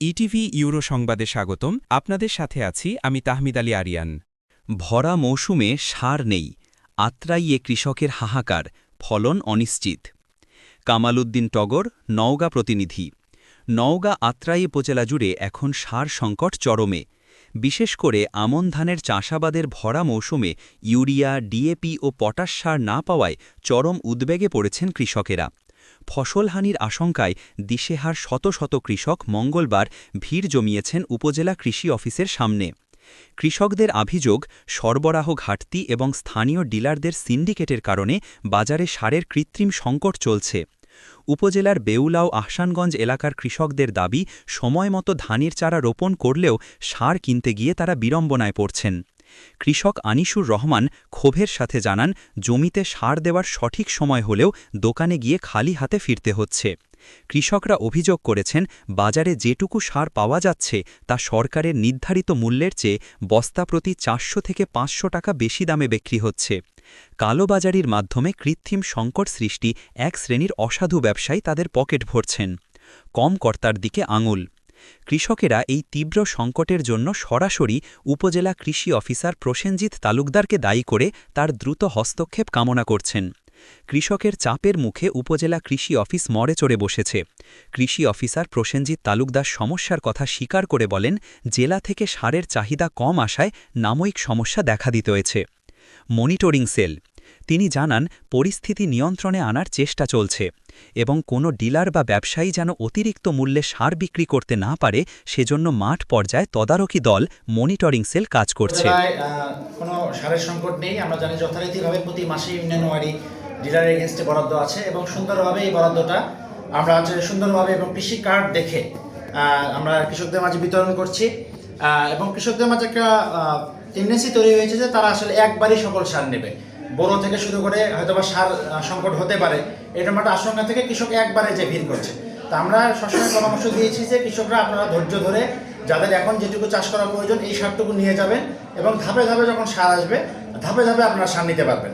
ETV euro সংবাদে স্বাগতম। আপনাদের সাথে আছি আমি তাহমিদ আলী আরিয়ান। ভরা মৌসুমে সার নেই আত্রাইয়ে কৃষকের হাহাকার, ফলন অনিশ্চিত। কামাল উদ্দিন টগর, নওগাঁ প্রতিনিধি। নওগাঁ আত্রাই উপজেলা জুড়ে এখন সার সংকট চরমে। বিশেষ করে আমন ধানের চাষাবাদের ভরা মৌসুমে ইউরিয়া, ডিএপি ও পটাশ সার না পাওয়ায় চরম উদ্বেগে পড়েছেন কৃষকেরা। ফসলহানির আশঙ্কায় দিশেহার শত শত কৃষক মঙ্গলবার ভিড় জমিয়েছেন উপজেলা কৃষি অফিসের সামনে। কৃষকদের অভিযোগ, সরবরাহ ঘাটতি এবং স্থানীয় ডিলারদের সিন্ডিকেটের কারণে বাজারে সারের কৃত্রিম সংকট চলছে। উপজেলার বেউলাও আহসানগঞ্জ এলাকার কৃষকদের দাবি, সময়মতো ধানের চারা রোপণ করলেও সার কিনতে গিয়ে তারা বিড়ম্বনায় পড়ছেন। কৃষক আনিসুর রহমান ক্ষোভের সাথে জানান, জমিতে সার দেওয়ার সঠিক সময় হলেও দোকানে গিয়ে খালি হাতে ফিরতে হচ্ছে। কৃষকরা অভিযোগ করেছেন, বাজারে যেটুকু সার পাওয়া যাচ্ছে, তা সরকারের নির্ধারিত মূল্যের চেয়ে বস্তা প্রতি চারশো থেকে পাঁচশো টাকা বেশি দামে বিক্রি হচ্ছে। কালোবাজারির মাধ্যমে কৃত্রিম সংকট সৃষ্টি এক শ্রেণির অসাধু ব্যবসায়ী তাদের পকেট ভরছেন। কম কর্তার দিকে আঙুল। কৃষকেরা এই তীব্র সংকটের জন্য সরাসরি উপজেলা কৃষি অফিসার প্রসেনজিৎ তালুকদারকে দায়ী করে তার দ্রুত হস্তক্ষেপ কামনা করছেন। কৃষকের চাপের মুখে উপজেলা কৃষি অফিস মরে চড়ে বসেছে। কৃষি অফিসার প্রসেনজিৎ তালুকদার সমস্যার কথা স্বীকার করে বলেন, জেলা থেকে সারের চাহিদা কম আসায় নাময়িক সমস্যা দেখা দিতে হয়েছে। মনিটরিং সেল তিনি জানান, পরিস্থিতি নিয়ন্ত্রণে আনার চেষ্টা চলছে এবং কোনো ডিলার বা ব্যবসায়ী যেন অতিরিক্ত মূল্যে সার বিক্রি করতে না পারে, সেজন্য মাঠ পর্যায়ে তদারকি দল মনিটরিং সেল কাজ করছে। কোনো সারের সংকট নেই। আমরা জানি যথারীতিভাবে প্রতি মাসে ইউনিয়ন ওয়ারি ডিলারের এগেনস্টে বরাদ্দ আছে এবং সুন্দরভাবে এই বরাদ্দটা আমরা সুন্দরভাবে এবং কৃষি কার্ড দেখে আমরা কৃষকদের মাঝে বিতরণ করছি। এবং কৃষকদের মাঝে একটা টেন্ডেন্সি তৈরি হয়েছে যে তারা আসলে একবারই সকল সার নেবে। বড় থেকে শুরু করে হয়তো বা সার সংকট হতে পারে এরকম একটা আশঙ্কা থেকে কৃষক একবারে যে ভিড় করছে। তা আমরা সবসময় পরামর্শ দিয়েছি যে কৃষকরা আপনারা ধৈর্য ধরে যাদের এখন যেটুকু চাষ করা প্রয়োজন এই সারটুকু নিয়ে যাবেন এবং ধাপে ধাপে যখন সার আসবে, ধাপে ধাপে আপনারা সার নিতে পারবেন।